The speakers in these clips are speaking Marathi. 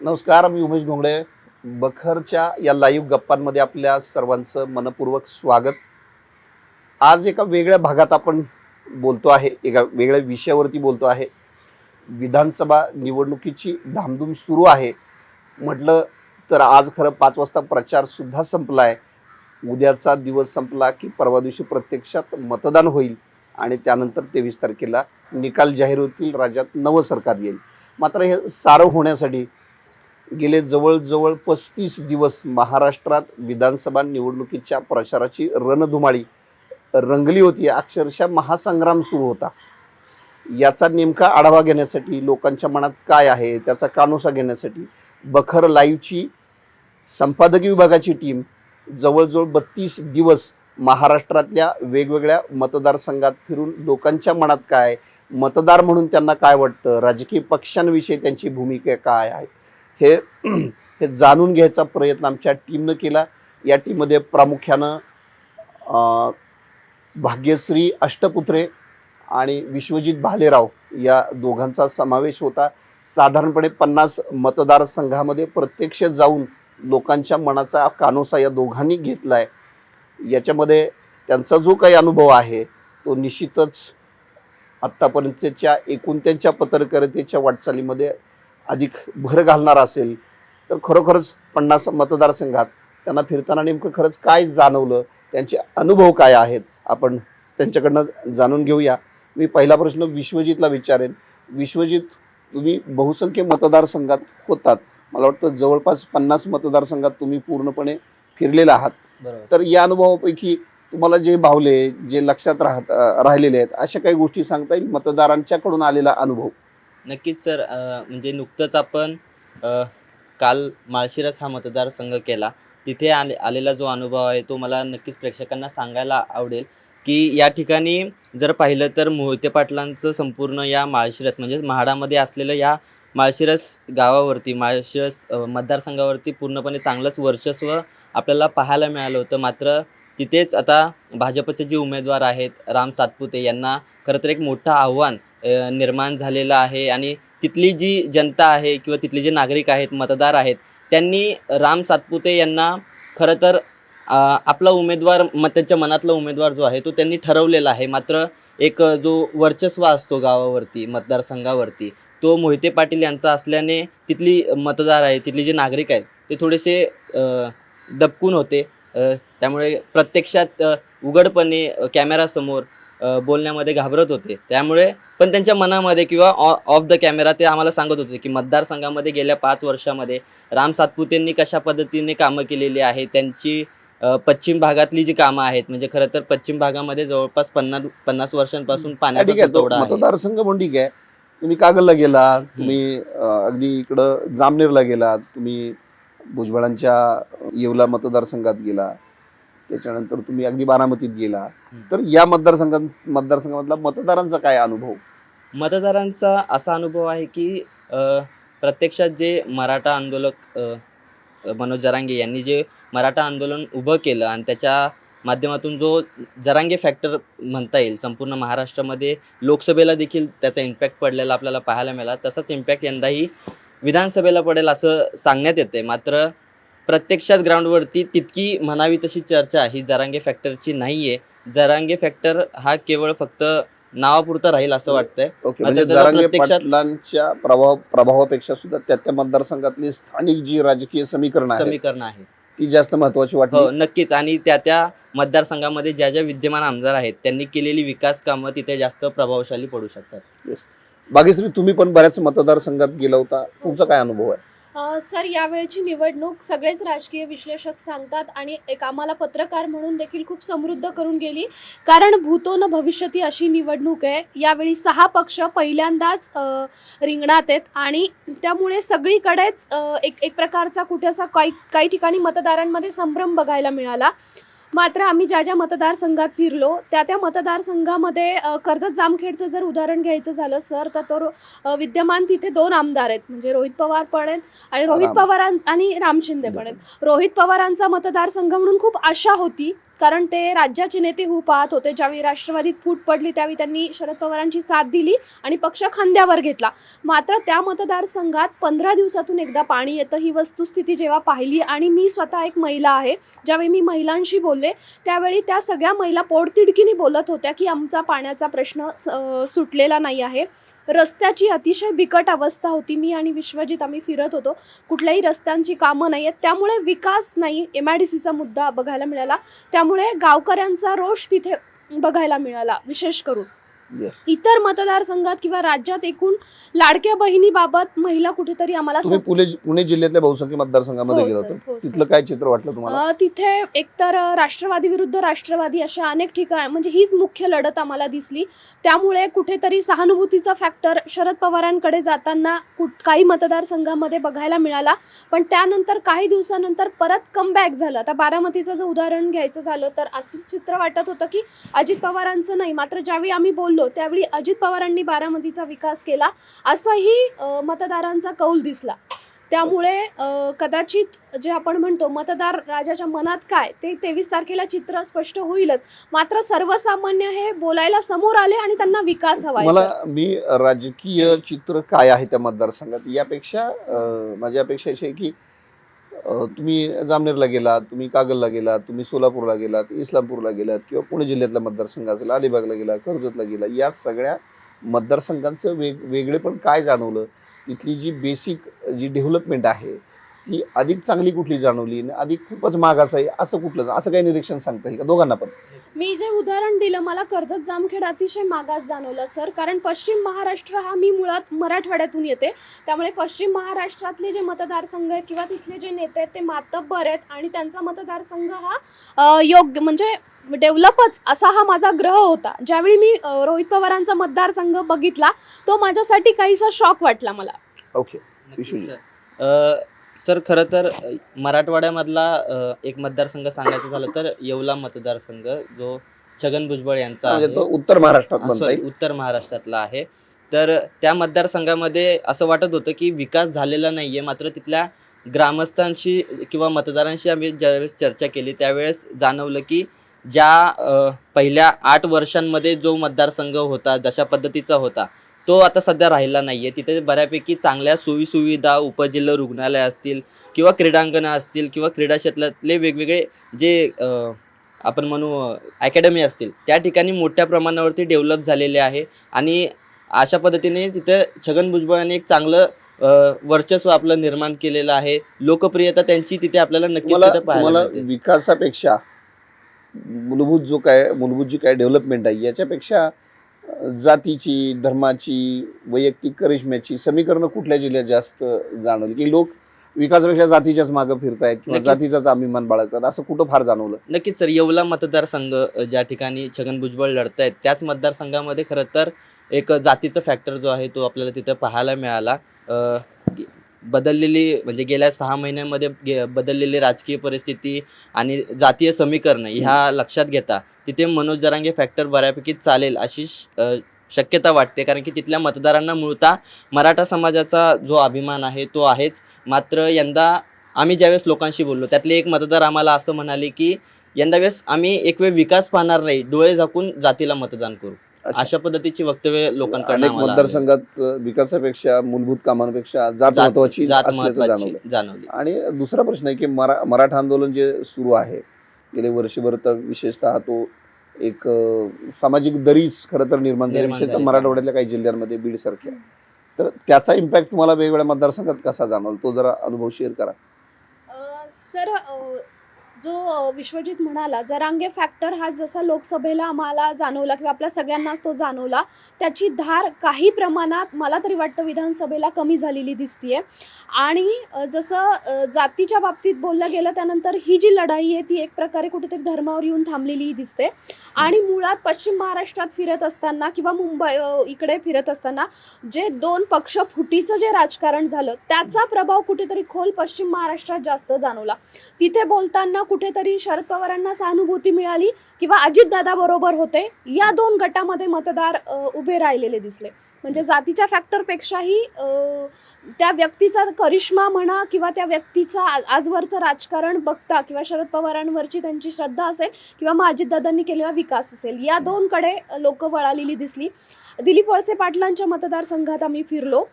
नमस्कार मी उमेश घोंगडे. बखरच्या या लाईव्ह गप्पांमध्ये आपल्या सर्वांचं मनपूर्वक स्वागत. आज एका वेगळ्या भागात आपण बोलतो आहे एका वेगळ्या विषयावरती बोलतो आहे. विधानसभा निवडणुकीची धामधूम सुरू आहे. म्हटलं तर आज खरं पाच वाजता प्रचारसुद्धा संपला आहे उद्याचा दिवस संपला की परवा दिवशी प्रत्यक्षात मतदान होईल आणि त्यानंतर तेवीस तारखेला निकाल जाहीर होतील राज्यात नवं सरकार येईल. मात्र हे सारं होण्यासाठी गेले जवळजवळ पस्तीस दिवस महाराष्ट्रात विधानसभा निवडणुकीच्या प्रचाराची रणधुमाळी रंगली होती. अक्षरशः महासंग्राम सुरू होता. याचा नेमका आढावा घेण्यासाठी लोकांच्या मनात काय आहे त्याचा कानोसा घेण्यासाठी बखर लाईव्हची संपादकीय विभागाची टीम जवळजवळ बत्तीस दिवस महाराष्ट्रातल्या वेगवेगळ्या मतदारसंघात फिरून लोकांच्या मनात काय मतदार म्हणून त्यांना काय वाटतं राजकीय पक्षांविषयी त्यांची भूमिका काय आहे? हे हे जाणून घ्यायचा प्रयत्न आमच्या टीमनं केला. या टीममध्ये प्रामुख्यानं भाग्यश्री अष्टपुत्रे आणि विश्वजित भालेराव या दोघांचा समावेश होता. साधारणपणे पन्नास मतदारसंघामध्ये प्रत्यक्ष जाऊन लोकांच्या मनाचा कानोसा या दोघांनी घेतला आहे याच्यामध्ये त्यांचा जो काही अनुभव आहे तो निश्चितच आत्तापर्यंतच्या एकूण त्यांच्या पत्रकारितेच्या वाटचालीमध्ये अधिक भर घालणार असेल तर खरोखरच पन्नास मतदारसंघात त्यांना फिरताना नेमकं खरंच काय जाणवलं त्यांचे अनुभव काय आहेत आपण त्यांच्याकडनं जाणून घेऊया. मी पहिला प्रश्न विश्वजितला विचारेन. विश्वजित तुम्ही बहुसंख्य मतदारसंघात होतात. मला वाटतं जवळपास पन्नास मतदारसंघात तुम्ही पूर्णपणे फिरलेला आहात. तर या अनुभवापैकी तुम्हाला जे भावले जे लक्षात राहत राहिलेले आहेत अशा काही गोष्टी सांगता येईल? मतदारांच्याकडून आलेला अनुभव. नक्कीच सर म्हणजे नुकतंच आपण काल माळशिरस हा मतदारसंघ केला. तिथे आले आलेला जो अनुभव आहे तो मला नक्कीच प्रेक्षकांना सांगायला आवडेल की या ठिकाणी जर पाहिलं तर मोहिते पाटलांचं संपूर्ण या माळशिरस म्हणजेच म्हाडामध्ये असलेलं या माळशिरस गावावरती माळशिरस मतदारसंघावरती पूर्णपणे चांगलंच वर्चस्व आपल्याला पाहायला मिळालं होतं. मात्र तिथेच आता भाजपचे जे उमेदवार आहेत राम सातपुते यांना खरं तर एक मोठं आव्हान निर्माण झालेलं आहे आणि तिथली जी जनता आहे किंवा तिथले जे नागरिक आहेत मतदार आहेत त्यांनी राम सातपुते यांना खरं तर आपला उमेदवार मग त्यांच्या मनातला उमेदवार जो आहे तो त्यांनी ठरवलेला आहे. मात्र एक जो वर्चस्व असतो गावावरती मतदारसंघावरती तो मोहिते पाटील यांचा असल्याने तिथली मतदार आहे तिथले जे नागरिक आहेत ते थोडेसे दबकून होते. त्यामुळे प्रत्यक्षात उघडपणे कॅमेरासमोर बोलण्यामध्ये घाबरत होते. त्यामुळे पण त्यांच्या मनामध्ये किंवा ऑफ द कॅमेरा ते आम्हाला सांगत होते की मतदारसंघामध्ये गेल्या पाच वर्षामध्ये राम सातपुतेंनी कशा पद्धतीने कामं केलेली आहे त्यांची पश्चिम भागातली जी कामं आहेत म्हणजे खरं तर पश्चिम भागामध्ये जवळपास पन्नास पन्नास वर्षांपासून पाण्याचा तुटवडा मतदारसंघ पण ठीक आहे. तुम्ही कागलला गेला तुम्ही अगदी इकडं जामनेरला गेला तुम्ही भुजबळांच्या येवला मतदारसंघात गेला त्याच्यानंतर तुम्ही अगदी बारामतीत गेला. तर या मतदारसंघात मतदारसंघामधला मतदारांचा काय अनुभव? मतदारांचा असा अनुभव आहे की प्रत्यक्षात जे मराठा आंदोलक मनोज जरांगे यांनी जे मराठा आंदोलन उभं केलं आणि त्याच्या माध्यमातून जो जरांगे फॅक्टर म्हणता येईल संपूर्ण महाराष्ट्रामध्ये लोकसभेला देखील त्याचा इम्पॅक्ट पडलेला आपल्याला पाहायला मिळाला. तसाच इम्पॅक्ट यंदाही विधानसभेला पडेल असं सांगण्यात येते मात्र प्रत्यक्षात ग्राउंडवरती तितकी म्हणावी तशी चर्चा ही जरांगे फॅक्टरची नाही आहे जरांगे फॅक्टर हा केवळ फक्त नावापुरता राहील असं वाटतंय. ओके मात्र म्हणजे त्याचा जरांगे प्रत्यक्षात- पाटलांच्या प्रभाव प्रभावापेक्षा सुद्धा त्या त्या मतदारसंघातली स्थानिक जी राजकीय समीकरण समीकरण आहे ती जास्त महत्वाची हो वाटली नक्कीच. आणि त्या त्या मतदारसंघामध्ये ज्या ज्या विद्यमान आमदार आहेत त्यांनी केलेली विकास कामं तिथे जास्त प्रभावशाली पडू शकतात. बागेश्री तुम्ही पण बऱ्याच मतदारसंघात गेला होता. तुमचा काय अनुभव आहे? सर यावेळची निवडणूक सगळेच राजकीय विश्लेषक सांगतात आणि एक आम्हाला पत्रकार म्हणून देखील खूप समृद्ध करून गेली. कारण भूतो न भविष्यती अशी निवडणूक आहे. यावेळी सहा पक्ष पहिल्यांदाच रिंगणात आहेत आणि त्यामुळे सगळीकडेच एक एक प्रकारचा कुठे असा काही काही ठिकाणी मतदारांमध्ये संभ्रम बघायला मिळाला. मात्र आम्ही ज्या ज्या मतदारसंघात फिरलो त्या त्या मतदारसंघामध्ये कर्जत जामखेडचं जर उदाहरण घ्यायचं झालं सर तर तो विद्यमान तिथे दोन आमदार आहेत. म्हणजे रोहित पवार पण आहेत आणि रोहित. पवारां आणि राम शिंदे पण आहेत. रोहित पवारांचा मतदारसंघ म्हणून खूप आशा होती. कारण ते राज्याचे नेते होऊ पाहत होते. ज्यावेळी राष्ट्रवादीत फूट पडली त्यावेळी त्यांनी शरद पवारांची साथ दिली आणि पक्ष खांद्यावर घेतला. मात्र त्या मतदारसंघात पंधरा दिवसातून एकदा पाणी येतं. ही वस्तुस्थिती जेव्हा पाहिली आणि मी स्वतः एक महिला आहे ज्यावेळी मी महिलांशी बोलले त्यावेळी त्या सगळ्या महिला पोटतिडकीने बोलत होत्या की आमचा पाण्याचा प्रश्न स- सुटलेला नाही आहे. रस्त्याची अतिशय बिकट अवस्था होती. मी आणि विश्वजित आम्ही फिरत होतो. कुठल्याही रस्त्यांची कामं नाही आहेत त्यामुळे विकास नाही एम आय डी सीचा मुद्दा बघायला मिळाला. त्यामुळे गावकऱ्यांचा रोष तिथे बघायला मिळाला विशेष करून. इतर मतदारसंघात किंवा राज्यात एकूण लाडक्या बहिणीबाबत महिला कुठेतरी आम्हाला तुम्ही पुणे पुणे जिल्ह्यातल्या बहुसंख्य मतदारसंघामध्ये हो गेला सर, होता हो सर. तिथलं काय चित्र वाटलं तुम्हाला? अ, तिथे एकतर राष्ट्रवादी विरुद्ध राष्ट्रवादी अशा अनेक ठिकाण म्हणजे हीच मुख्य लढत आम्हाला दिसली. त्यामुळे कुठेतरी सहानुभूतीचा फॅक्टर शरद पवारांकडे जाताना कुठ काही मतदारसंघामध्ये बघायला मिळाला. पण त्यानंतर काही दिवसानंतर परत कमबॅक झालं. आता बारामतीचं जर उदाहरण घ्यायचं झालं तर असं चित्र वाटत होतं की अजित पवारांचं नाही. मात्र ज्यावेळी आम्ही बोललो त्यावेळी अजित पवारांनी बारामतीचा विकास केला असंही मतदारांचा कौल दिसला. त्यामुळे कदाचित जे आपण म्हणतो मतदार राजाच्या मनात काय ते तेवीस तारखेला चित्र स्पष्ट होईलच. मात्र सर्वसामान्य हे बोलायला समोर आले आणि त्यांना विकास हवाय मला. मी राजकीय चित्र काय आहे त्या मतदारसंघात? यापेक्षा माझी अपेक्षा अशी आहे की तुम्ही जामनेरला गेलात तुम्ही कागलला गेलात तुम्ही सोलापूरला गेलात इस्लामपूरला गेलात किंवा पुणे जिल्ह्यातला मतदारसंघ असेल अलिबागला गेला कर्जतला गेला या सगळ्या मतदारसंघांचं वेग वेगळेपण काय जाणवलं? तिथली जी बेसिक जी डेव्हलपमेंट आहे ती अधिक चांगली कुठली जाणवली आणि अधिक खूपच मागास आहे असं कुठलं? असं काही निरीक्षण सांगता येईल का? दोघांना पण. मी जे उदाहरण दिलं मला कर्जत जामखेड अतिशय मागास जाणवलं सर. कारण पश्चिम महाराष्ट्र हा मी मुळात मराठवाड्यातून येते. त्यामुळे पश्चिम महाराष्ट्रातले जे मतदारसंघ आहेत किंवा तिथले जे नेते आहेत ते मातब्बर आहेत आणि त्यांचा मतदारसंघ हा योग्य म्हणजे डेव्हलपच असा हा माझा ग्रह होता. ज्यावेळी मी रोहित पवारांचा मतदारसंघ बघितला तो माझ्यासाठी काहीसा शॉक वाटला मला. ओके. विश्वजित. सर. खरं तर मराठवाड्यामधला एक मतदारसंघ सांगायचं झालं तर येवला मतदारसंघ जो छगन भुजबळ यांचा म्हणजे आहे उत्तर महाराष्ट्रात उत्तर महाराष्ट्रातला आहे तर त्या मतदारसंघामध्ये असं वाटत होतं की विकास झालेला नाहीये मात्र तिथल्या ग्रामस्थांशी किंवा मतदारांशी आम्ही ज्यावेळेस चर्चा केली त्यावेळेस जाणवलं की ज्या पहिल्या आठ वर्षांमध्ये जो मतदारसंघ होता जशा पद्धतीचा होता तो आता सध्या राहिला नाहीये. तिथे बऱ्यापैकी चांगल्या सोयीसुविधा उपजिल्हा रुग्णालय असतील किंवा क्रीडांगणं असतील किंवा क्रीडा क्षेत्रातले वेगवेगळे जे आपण म्हणू अकॅडमी असतील त्या ठिकाणी मोठ्या प्रमाणावरती डेव्हलप झालेले आहे. आणि अशा पद्धतीने तिथे छगन भुजबळांनी एक चांगलं वर्चस्व आपलं निर्माण केलेलं आहे. लोकप्रियता त्यांची तिथे आपल्याला नक्कीच. विकासापेक्षा मूलभूत जो काय मूलभूत जी काय डेव्हलपमेंट आहे याच्यापेक्षा जातीची धर्माची वैयक्तिक करिश्म्याची समीकरणं कुठल्या जिल्ह्यात जास्त जाणवली? की लोक विकासापेक्षा जातीच्याच मागं फिरतायत किंवा नक्कीच. जातीचाच अभिमान बाळगतात? असं कुठं फार जाणवलं? नक्कीच सर येवला मतदारसंघ अ, ज्या ठिकाणी छगन भुजबळ लढत आहेत त्याच मतदारसंघामध्ये खरं तर एक जातीचा फॅक्टर जो आहे तो आपल्याला तिथे पाहायला मिळाला. अ, बदललेली म्हणजे गेल्या सहा महिन्यामध्ये गे- बदललेली राजकीय परिस्थिती आणि जातीय समीकरण ह्या लक्षात घेता तिथे मनोज जरांगे फॅक्टर बऱ्यापैकी चालेल अशी श- शक्यता वाटते. कारण की तिथल्या मतदारांना मुळता मराठा समाजाचा जो अभिमान आहे तो आहेच. मात्र यंदा आम्ही ज्यावेळेस लोकांशी बोललो त्यातले एक मतदार आम्हाला असं म्हणाले की यंदा वेळेस आम्ही एक वेळ विकास पाहणार नाही डोळे झाकून जातीला मतदान करू. अशा पद्धतीची वक्तव्य आली. मतदारसंघात विकासापेक्षा मूलभूत कामांपेक्षा जात महत्वाची जाणवलं आणि दुसरा प्रश्न आहे की मरा मराठा आंदोलन जे सुरू आहे गेले वर्षभर तर विशेषतः तो एक सामाजिक दरीच खरं तर निर्माण झाली. विशेषतः. मराठवाड्यातल्या काही जिल्ह्यांमध्ये बीड सारख्या तर त्याचा इम्पॅक्ट तुम्हाला वेगवेगळ्या मतदारसंघात कसा जाणवला? तो जरा अनुभव शेअर करा. सर जो विश्वजित म्हणाला जरांगे फॅक्टर हा जसा लोकसभेला आम्हाला जाणवला किंवा आपल्या सगळ्यांनाच तो जाणवला त्याची धार काही प्रमाणात मला तरी वाटतं विधानसभेला कमी झालेली दिसतीये. आणि जसं जातीच्या बाबतीत बोललं गेलं त्यानंतर ही जी लढाई आहे ती एक प्रकारे कुठेतरी धर्मावर येऊन थांबलेली दिसते. आणि मुळात पश्चिम महाराष्ट्रात फिरत असताना किंवा मुंबई इकडे फिरत असताना जे दोन पक्ष फुटीचं जे राजकारण झालं त्याचा प्रभाव कुठेतरी खोल पश्चिम महाराष्ट्रात जास्त जाणवला. तिथे बोलताना कुठेतरी शरद पवारांना सहानुभूती मिळाली किंवा अजितदादा बरोबर होते या दोन गटामध्ये मतदार उभे राहिलेले दिसले. म्हणजे जातीच्या फॅक्टरपेक्षाही त्या व्यक्तीचा करिश्मा म्हणा किंवा त्या व्यक्तीचा आजवरचं राजकारण बघता किंवा शरद पवारांवरची त्यांची श्रद्धा असेल किंवा मग अजितदादांनी केलेला विकास असेल या दोनकडे लोक वळालेली दिसली. दिलीप वळसे पाटलांच्या मतदारसंघात आम्ही फिरलो.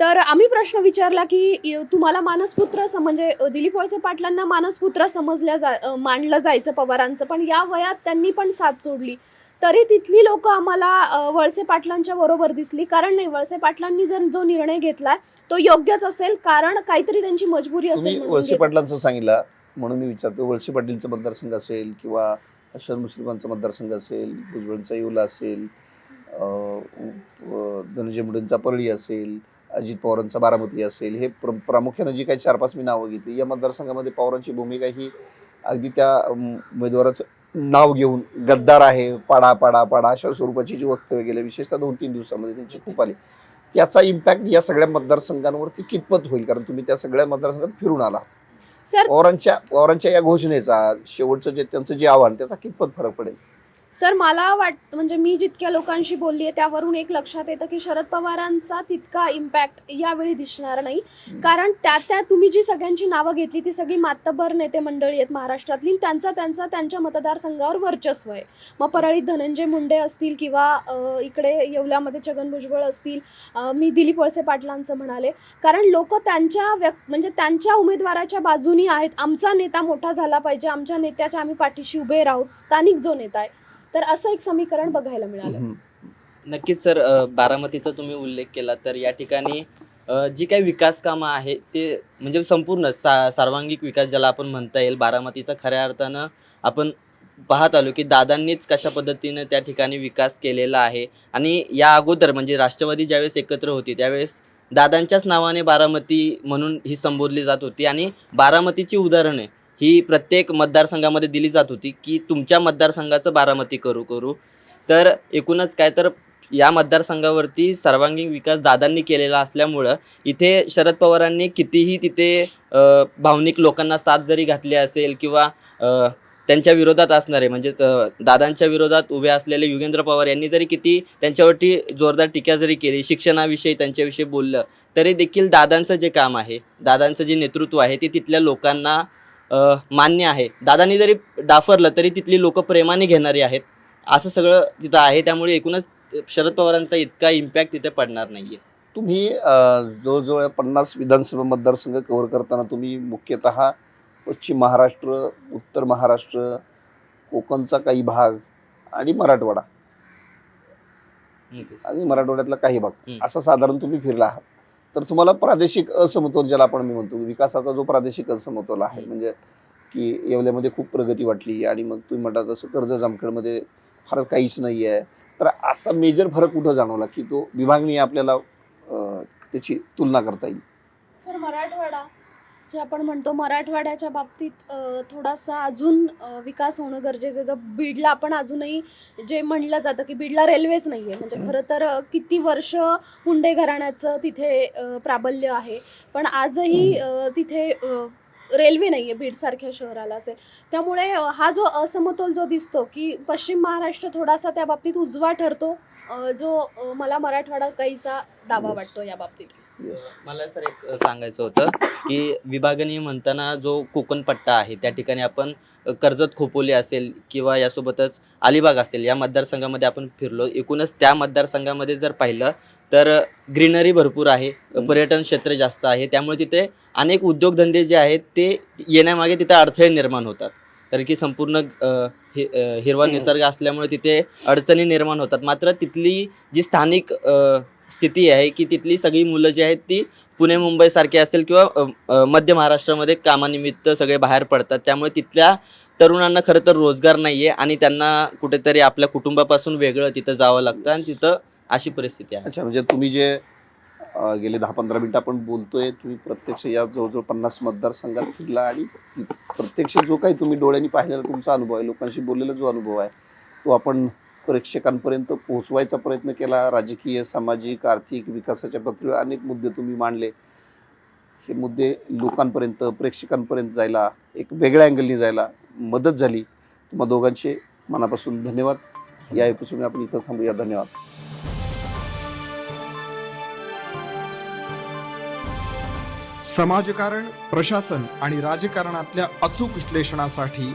तर आम्ही प्रश्न विचारला की तुम्हाला मानसपुत्र म्हणजे दिलीप वळसे पाटलांना मानसपुत्र समजल्या जा अ, मानलं जायचं पवारांचं. पण या वयात त्यांनी पण साथ सोडली. तरी तिथली लोक आम्हाला वळसे पाटलांच्या बरोबर दिसली. कारण नाही वळसे पाटलांनी जर जो निर्णय घेतलाय तो योग्यच असेल. कारण काहीतरी त्यांची मजबुरी असेल वळसे. पाटलांचं सांगितलं. म्हणून मी विचारतो वळसे पाटीलचं मतदारसंघ असेल किंवा अशर मुश्रीफांचा मतदारसंघ असेल भुजबळचा येवला असेल धनंजय मुंडेंचा परळी असेल अजित पवारांचा बारामती असेल हे प्र प्रामुख्यानं जी काही चार पाच मी नावं घेतली या मतदारसंघामध्ये पवारांची भूमिका ही अगदी त्या उमेदवाराचं नाव घेऊन गद्दार आहे पाडा पाडा पाडा अशा स्वरूपाची जी वक्तव्य गेले विशेषतः दोन तीन दिवसामध्ये त्यांची खूप आली. त्याचा इम्पॅक्ट या सगळ्या मतदारसंघांवरती कितपत होईल? कारण तुम्ही त्या सगळ्या मतदारसंघात फिरून आला. पवारांच्या पवारांच्या या घोषणेचा शेवटचं जे त्यांचं जे आव्हान त्याचा कितपत फरक पडेल? सर मला वाट म्हणजे मी जितक्या लोकांशी बोलली आहे त्यावरून एक लक्षात येतं की शरद पवारांचा तितका इम्पॅक्ट यावेळी दिसणार नाही. कारण त्या त्या तुम्ही जी सगळ्यांची नावं घेतली ती सगळी मातबर नेते मंडळी आहेत महाराष्ट्रातली. त्यांचा त्यांचा त्यांच्या मतदारसंघावर वर्चस्व आहे. मग परळीत धनंजय मुंडे असतील किंवा इकडे येवल्यामध्ये छगन भुजबळ असतील मी दिलीप वळसे पाटलांचं म्हणाले. कारण लोक त्यांच्या व्यक् म्हणजे त्यांच्या उमेदवाराच्या बाजूनी आहेत. आमचा नेता मोठा झाला पाहिजे. आमच्या नेत्याच्या आम्ही पाठीशी उभे राहूत. स्थानिक जो नेता आहे तर असं एक समीकरण बघायला मिळालं. नक्कीच सर बारामतीचा तुम्ही उल्लेख केला तर या ठिकाणी जी काही विकास कामं आहे ते म्हणजे संपूर्ण सा सर्वांगिक विकास ज्याला आपण म्हणता येईल बारामतीचा खऱ्या अर्थानं आपण पाहत आलो की दादांनीच कशा पद्धतीनं त्या ठिकाणी विकास केलेला आहे. आणि या अगोदर म्हणजे राष्ट्रवादी ज्यावेळेस एकत्र होती त्यावेळेस दादांच्याच नावाने बारामती म्हणून ही संबोधली जात होती. आणि बारामतीची उदाहरणे ही प्रत्येक मतदारसंघामध्ये दिली जात होती की तुमच्या मतदारसंघाचं बारामती करू करू. तर एकूणच काय तर या मतदारसंघावरती सर्वांगीण विकास दादांनी केलेला असल्यामुळं इथे शरद पवारांनी कितीही तिथे भावनिक लोकांना साथ जरी घातली असेल किंवा त्यांच्या विरोधात असणारे म्हणजेच दादांच्या विरोधात उभे असलेले युगेंद्र पवार यांनी जरी किती त्यांच्यावरती जोरदार टीका जरी केली शिक्षणाविषयी त्यांच्याविषयी बोललं तरी देखील दादांचं जे काम आहे दादांचं जे नेतृत्व आहे ते तिथल्या लोकांना मान्य आहे. दादांनी जरी डाफरलं तरी तिथली लोक प्रेमाने घेणारी आहेत. असं सगळं तिथं आहे. त्यामुळे एकूणच शरद पवारांचा इतका इम्पॅक्ट तिथे पडणार नाहीये. तुम्ही जवळजवळ पन्नास विधानसभा मतदारसंघ कव्हर करताना तुम्ही मुख्यतः पश्चिम महाराष्ट्र उत्तर महाराष्ट्र कोकणचा काही भाग आणि मराठवाडा. आणि मराठवाड्यातला काही भाग. असा साधारण तुम्ही फिरला आहात. तर तुम्हाला प्रादेशिक असमतोल ज्याला आपण मी म्हणतो विकासाचा जो प्रादेशिक असमतोल आहे. म्हणजे की येवल्यामध्ये खूप प्रगती वाटली आणि मग तुम्ही म्हणता तसं कर्ज जामखेडमध्ये फार काहीच नाही आहे तर असा मेजर फरक कुठं जाणवला की तो विभागणी आपल्याला त्याची तुलना करता येईल सर मराठवाडा जे आपण म्हणतो मराठवाड्याच्या बाबतीत थोडासा अजून विकास होणं गरजेचं आहे. जर बीडला आपण अजूनही जे म्हणलं जातं की बीडला रेल्वेच नाही आहे म्हणजे खरं तर किती वर्ष मुंडे घराण्याचं तिथे प्राबल्य आहे. पण आजही तिथे रेल्वे नाही आहे बीडसारख्या शहराला असेल त्यामुळे हा जो असमतोल जो दिसतो की पश्चिम महाराष्ट्र थोडासा त्या बाबतीत उजवा ठरतो जो मला मराठवाडा काहीसा Yes. वाटतो या बाबतीत. मला सर एक सांगायचं होतं की विभागणी म्हणताना जो कोकण पट्टा आहे त्या ठिकाणी आपण कर्जत खोपोली असेल किंवा यासोबतच अलिबाग असेल या मतदारसंघामध्ये आपण फिरलो. एकूणच त्या मतदारसंघामध्ये जर पाहिलं तर ग्रीनरी भरपूर आहे. पर्यटन क्षेत्र जास्त आहे. त्यामुळे तिथे अनेक उद्योगधंदे जे आहेत ते येण्यामागे तिथे अडथळे निर्माण होतात. कारण की संपूर्ण हि- हिरवा. निसर्ग असल्यामुळे तिथे अडचणी निर्माण होतात. मात्र तिथली जी स्थानिक स्थिती आहे की तिथली सगळी मुलं जी आहेत ती पुणे मुंबईसारखी असेल किंवा मध्य महाराष्ट्रामध्ये कामानिमित्त सगळे बाहेर पडतात. त्यामुळे तिथल्या तरुणांना खरं तर रोजगार नाही आहे आणि त्यांना कुठेतरी आपल्या कुटुंबापासून वेगळं तिथं जावं लागतं आणि तिथं अशी परिस्थिती आहे. अच्छा म्हणजे तुम्ही जे गेले दहा पंधरा मिनिटं आपण बोलतोय तुम्ही प्रत्यक्ष या जवळजवळ पन्नास मतदारसंघात फिरला आणि प्रत्यक्ष जो काही तुम्ही डोळ्यांनी पाहिलेला तुमचा अनुभव आहे लोकांशी बोललेला जो अनुभव आहे तो आपण प्रेक्षकांपर्यंत पोहोचवायचा प्रयत्न केला. राजकीय सामाजिक आर्थिक विकासाच्या पातळीवर अनेक मुद्दे तुम्ही मांडले. हे मुद्दे लोकांपर्यंत प्रेक्षकांपर्यंत जायला एक वेगळ्या अँगलनी जायला मदत झाली. तुम्हा दोघांचे मनापासून धन्यवाद. या एपिसोडने आपण इथं थांबूया. धन्यवाद. समाजकारण प्रशासन आणि राजकारणातल्या अचूक विश्लेषणासाठी